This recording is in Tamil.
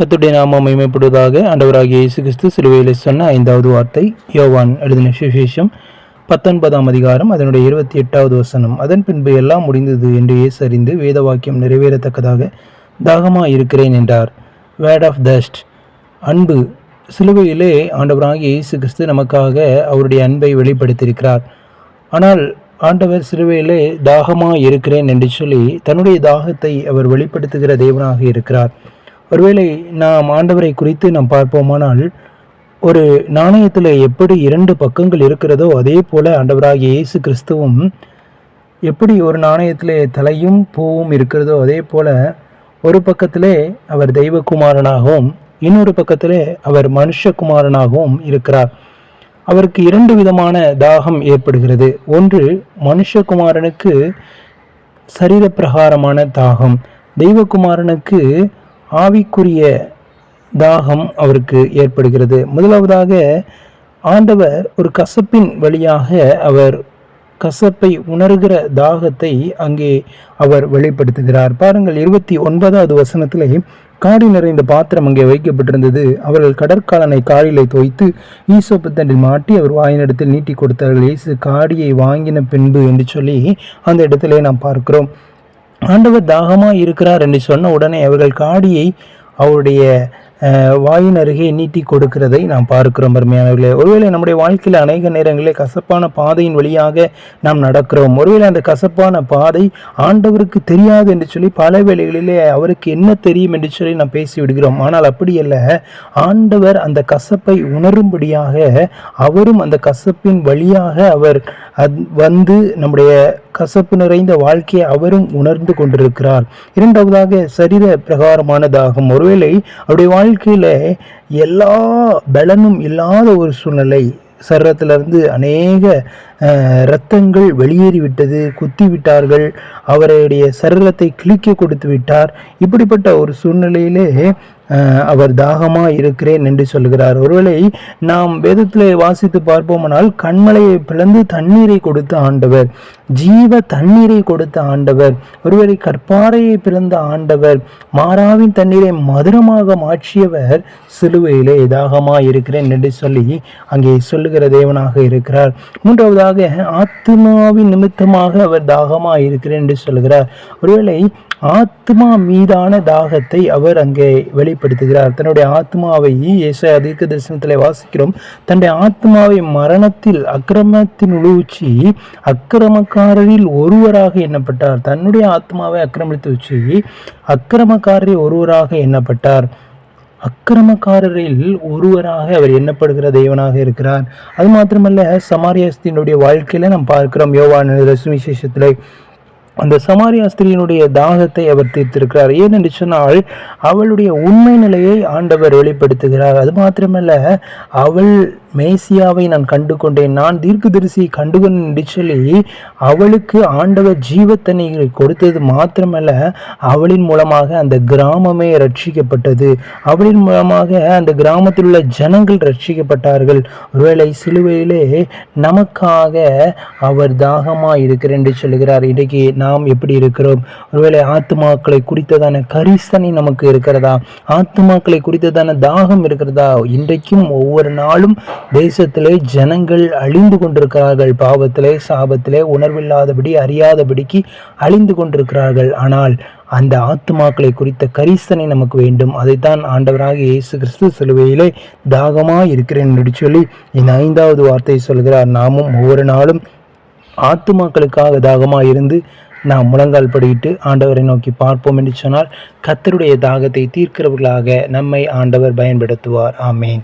கத்துடைய நாமம் மகிமைப்படுவதாக ஆண்டவராகிய இயேசு கிறிஸ்து சிலுவையில் சொன்ன ஐந்தாவது வார்த்தை யோவான் எழுதின சுவிசேஷம் பத்தொன்பதாம் அதிகாரம் அதனுடைய இருபத்தி எட்டாவது வசனம். அதன் பின்பு எல்லாம் முடிந்தது என்று இயேசு அறிந்து வேத வாக்கியம் நிறைவேறத்தக்கதாக தாகமாக இருக்கிறேன் என்றார். வேர்ட் ஆஃப் தஸ்ட் அன்பு. சிலுவையிலே ஆண்டவராகிய இயேசு கிறிஸ்து நமக்காக அவருடைய அன்பை வெளிப்படுத்தியிருக்கிறார். ஆனால் ஆண்டவர் சிலுவையிலே தாகமாக இருக்கிறேன் என்று சொல்லி தன்னுடைய தாகத்தை அவர் வெளிப்படுத்துகிற தேவனாக இருக்கிறார். ஒருவேளை நாம் ஆண்டவரை குறித்து நாம் பார்ப்போமானால் ஒரு நாணயத்தில் எப்படி இரண்டு பக்கங்கள் இருக்கிறதோ அதே போல ஆண்டவராகிய இயேசு கிறிஸ்துவும் எப்படி ஒரு நாணயத்திலே தலையும் பூவும் இருக்கிறதோ அதே போல ஒரு பக்கத்திலே அவர் தெய்வகுமாரனாகவும் இன்னொரு பக்கத்திலே அவர் மனுஷகுமாரனாகவும் இருக்கிறார். அவருக்கு இரண்டு விதமான தாகம் ஏற்படுகிறது. ஒன்று மனுஷகுமாரனுக்கு சரீரப்பிரகாரமான தாகம். தெய்வகுமாரனுக்கு ஆவிக்குரிய தாகம் அவருக்கு ஏற்படுகிறது. முதலாவதாக ஆண்டவர் ஒரு கசப்பின் வழியாக அவர் கசப்பை உணர்கிற தாகத்தை அங்கே அவர் வெளிப்படுத்துகிறார். பாருங்கள் இருபத்தி ஒன்பதாவது வசனத்திலே காடி நிறைந்த பாத்திரம் அங்கே வைக்கப்பட்டிருந்தது. அவர்கள் கடற்காலனை காடிலை தோய்த்து ஈசோப்பு தண்டில் மாட்டி அவர் வாயினிடத்தில் நீட்டி கொடுத்தார்கள். இயேசு காடியை வாங்கின பின்பு என்று சொல்லி அந்த இடத்திலே நாம் பார்க்கிறோம். ஆண்டவர் தாகமாக இருக்கிறார் என்று சொன்ன உடனே அவர்கள் காடியை அவருடைய வாயின் அருகே நீட்டி கொடுக்கிறதை நாம் பார்க்கிறோம் அருமையானவர்களே ஒருவேளை நம்முடைய வாழ்க்கையில் அநேக நேரங்களில் கசப்பான பாதையின் வழியாக நாம் நடக்கிறோம். ஒருவேளை அந்த கசப்பான பாதை ஆண்டவருக்கு தெரியாது என்று சொல்லி பல வேளைகளிலே அவருக்கு என்ன தெரியும் என்று சொல்லி நாம் பேசிவிடுகிறோம் ஆனால் அப்படி அல்ல. ஆண்டவர் அந்த கசப்பை உணரும்படியாக அவரும் அந்த கசப்பின் வழியாக அவர் வந்து நம்முடைய கசப்பு நிறைந்த வாழ்க்கையை அவரும் உணர்ந்து கொண்டிருக்கிறார். இரண்டாவதாக சரீர பிரகாரமானதாகும். ஒருவேளை அவருடைய வாழ்க்கையில் எல்லா பலனும் இல்லாத ஒரு சூழ்நிலை சரீரத்திலிருந்து அநேக இரத்தங்கள் வெளியேறிவிட்டது குத்தி விட்டார்கள் அவருடைய சரீரத்தை கிழிக்க கொடுத்து விட்டார். இப்படிப்பட்ட ஒரு சூழ்நிலையிலே அவர் தாகமாக இருக்கிறேன் என்று சொல்கிறார். ஒருவேளை நாம் வேதத்தில் வாசித்து பார்ப்போமானால் கண்மலையை பிளந்து தண்ணீரை கொடுத்த ஆண்டவர் ஜீவ தண்ணீரை கொடுத்த ஆண்டவர் ஒருவேளை கற்பாறையை பிறந்த ஆண்டவர் மாறாவின் தண்ணீரை மதுரமாக மாற்றியவர் சிலுவையிலே தாகமாக இருக்கிறேன் என்று சொல்லி அங்கே சொல்லுகிற தேவனாக இருக்கிறார். மூன்றாவதாக ஆத்மாவின் நிமித்தமாக அவர் தாகமாக இருக்கிறேன் என்று சொல்கிறார் ஒருவேளை ஆத்மா மீதான தாகத்தை அவர் அங்கே வெளிப்படுத்துகிறார். தன்னுடைய ஆத்மாவை ஏச தீர்க்க தரிசனத்தில் வாசிக்கிறோம். தன்னுடைய ஆத்மாவை மரணத்தில் அக்கிரமத்தின் உழுவுச்சி அக்கிரமக்காரரில் ஒருவராக எண்ணப்பட்டார். தன்னுடைய ஆத்மாவை அக்கிரமித்து வச்சு அக்கிரமக்காரரில் ஒருவராக எண்ணப்பட்டார். அக்கிரமக்காரரில் ஒருவராக அவர் எண்ணப்படுகிற தேவனாக இருக்கிறார். அது மாத்திரமல்ல சமாரியாஸ்தினுடைய வாழ்க்கையில நாம் பார்க்கிறோம் யோவான ரசுவிசேஷத்தில் அந்த சமாரியா ஸ்திரீனுடைய தாகத்தை அவர் தீர்த்திருக்கிறார். ஏனென்று சொன்னால் அவளுடைய உண்மை நிலையை ஆண்டவர் வெளிப்படுத்துகிறார். அது மாத்திரமல்ல அவள் மேசியாவை நான் கண்டு கொண்டேன் நான் தீர்க்கதரிசியை கண்டுகொண்டேன் என்று சொல்லி அவளுக்கு ஆண்டவர் ஜீவத்தண்ணீரை கொடுத்தது மாத்திரமல்ல அவளின் மூலமாக அந்த கிராமமே ரட்சிக்கப்பட்டது அவளின் மூலமாக அந்த கிராமத்தில் உள்ள ஜனங்கள் ரட்சிக்கப்பட்டார்கள் ஒருவேளை சிலுவையிலே நமக்காக அவர் தாகமாக இருக்கிறேன் என்று சொல்கிறார். இன்றைக்கு நாம் எப்படி இருக்கிறோம்? ஒருவேளை ஆத்மாக்களை குறித்ததான கரிசனை நமக்கு இருக்கிறதா? ஆத்மாக்களை குறித்ததான தாகம் இருக்கிறதா? இன்றைக்கும் ஒவ்வொரு நாளும் தேசத்திலே ஜனங்கள் அழிந்து கொண்டிருக்கிறார்கள். பாவத்திலே சாபத்திலே உணர்வில்லாதபடி அறியாதபடிக்கு அழிந்து கொண்டிருக்கிறார்கள். ஆனால் அந்த ஆத்மாக்களை குறித்த கரிசனை நமக்கு வேண்டும். அதைத்தான் ஆண்டவராக இயேசு கிறிஸ்து சிலுவையிலே தாகமாக இருக்கிறேன் என்று சொல்லி இந்த ஐந்தாவது வார்த்தையை சொல்கிறார். நாமும் ஒவ்வொரு நாளும் ஆத்துமாக்களுக்காக தாகமாக இருந்து நாம் முழங்கால் படியிட்டு ஆண்டவரை நோக்கி பார்ப்போம் என்று சொன்னால் கத்தருடைய தாகத்தை தீர்க்கிறவர்களாக நம்மை ஆண்டவர் பயன்படுத்துவார். ஆமேன்.